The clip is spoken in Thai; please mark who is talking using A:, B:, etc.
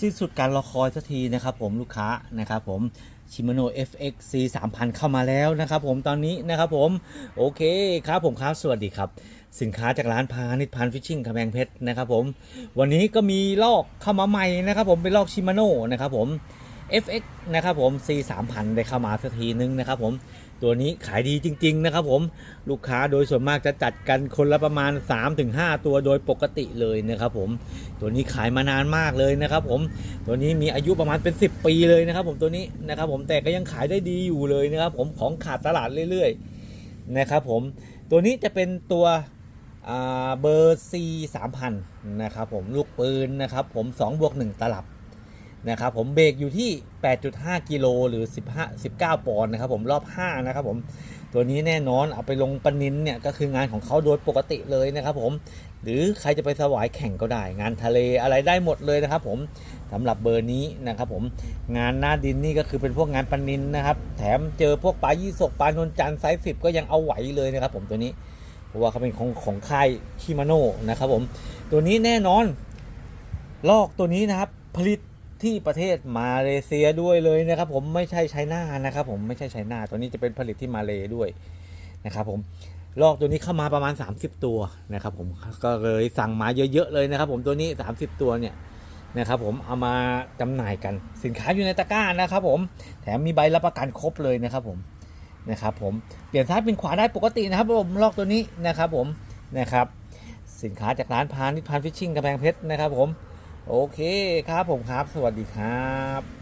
A: สิ้นสุดการรอคอยสักทีนะครับผมลูกค้านะครับผมชิมโน FX C 3000 เข้ามาแล้วนะครับผมตอนนี้นะครับผมโอเคครับผมครับสวัสดีครับ สินค้าจากร้านพาณิชย์พันฟิชชิ่งกำแพงเพชรนะครับผมวันนี้ก็มีลอกเข้ามาใหม่นะครับผมเป็นลอกชิมาโนนะครับผม FX นะครับผม C 3 0 0ได้เข้ามาสักทีนึงนะครับผมตัวนี้ขายดีจริง ๆ นะครับผมลูกค้าโดยส่วนมากจะจัดกันคนละประมาณ 3-5 ตัวโดยปกติเลยนะครับผมตัวนี้ขายมานานมากเลยนะครับผมตัวนี้มีอายุประมาณเป็น 10 ปีเลยนะครับผมตัวนี้นะครับผมแต่ก็ยังขายได้ดีอยู่เลยนะครับผมของขาดตลาดเรื่อยๆนะครับผมตัวนี้จะเป็นตัวอ่าเบอร์ C 3000นะครับผมลูกปืนนะครับผม2บวก1ตลับ นะครับผมเบรกอยู่ที่ 8.5 กิโลหรือ 15 19 ปอนด์นะครับผมรอบ 5 นะครับผมตัวนี้แน่นอนเอาไปลงปนินเนี่ยก็คืองานของเขาโดยปกติเลยนะครับผมหรือใครจะไปสวายแข่งก็ได้ งานทะเลอะไรได้หมดเลยนะครับผมสำหรับเบอร์นี้นะครับผมงานหน้าดินนี่ก็คือเป็นพวกงานปนินนะครับ แถมเจอพวกปลายี่สกปลานนจันไซส์สิบก็ยังเอาไหวเลยนะครับผมตัวนี้เพราะว่าเขาเป็นของของค่ายคิมาโน่นะครับผมตัวนี้แน่นอนลอกตัวนี้นะครับผลิต ที่ประเทศมาเลเซียด้วยเลยนะครับ ผมไม่ใช่ไชน่านะครับ ผมไม่ใช่ไชน่าตัวนี้จะเป็นผลิตที่มาเลด้วยนะครับ ผมลอกตัวนี้เข้ามาประมาณ 30 ตัวนะครับ ผมก็เลยสั่งมาเยอะๆเลยนะครับ ผมตัวนี้ 30 ตัวเนี่ยนะครับ ผมเอามาจำหน่ายกันสินค้าอยู่ในตะกร้านะครับ ผมแถมมีใบรับประกันครบเลยนะครับ ผมนะครับ ผมเปลี่ยนซ้ายเป็นขวาได้ปกตินะครับ ผมลอกตัวนี้นะครับ ผมนะครับ สินค้าจากร้านพาณิชย์พานฟิชชิ่งกำแพงเพชรนะครับ ผม โอเคครับผมครับ สวัสดีครับ